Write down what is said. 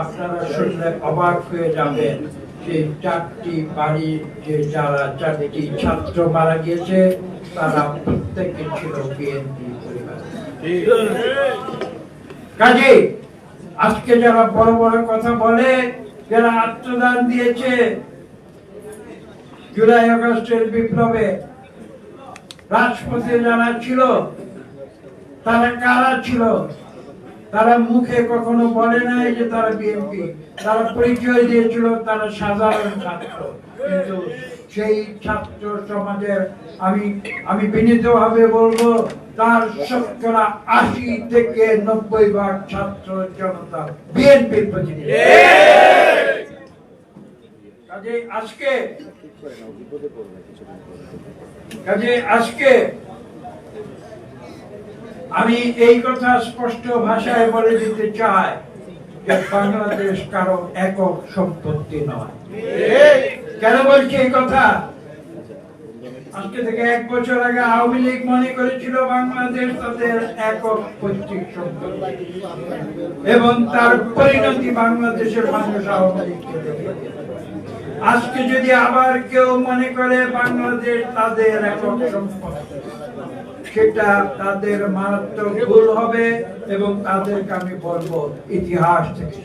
আপনারা শুনলে অবাক হয়ে যাবেন যে চারটি বাড়ি যে যারা চারটি ছাত্র মারা গিয়েছে, তারা প্রত্যেকে ছিল বিএনপি কাজে, আজকে যারা বড় বড় কথা বলে, যারা আত্মদান দিয়েছে, জুলাই আগস্টের বিপ্লবে রাজপথে যারা ছিল, তারা কারা ছিল? তারা মুখে কখনো বলে নাই যে তারা বিএনপি। তারা পরিচয় দিয়েছিল, তারা সাধারণ ছাত্র। কিন্তু সেই ছাত্র সমাজের আমি আমি বিনীতভাবে বলব, তার শতকরা আশি থেকে নব্বই ভাগ ছাত্র জনতা বিএনপির প্রতিনিধি। কাজে আজকে কাজে আজকে আমি এই কথা স্পষ্ট ভাষায় বলে দিতে চাই যে বাংলাদেশ কারও একক সম্পত্তি নয়। কেন বলছি এই কথা? আজকে থেকে এক বছর আগে আওয়ামী লীগ মনে করেছিল বাংলাদেশ তাদের একক পৈতৃক সম্পত্তি এবং তার পরিণতি বাংলাদেশের মানুষ আওয়ামী লীগকে আজকে যদি আবার কেউ মনে করে বাংলাদেশ তাদের একক সম্পত্তি সেটা তাদের মারাত্মক ভুল হবে এবং তাদেরকে আমি বলব ইতিহাস থেকে।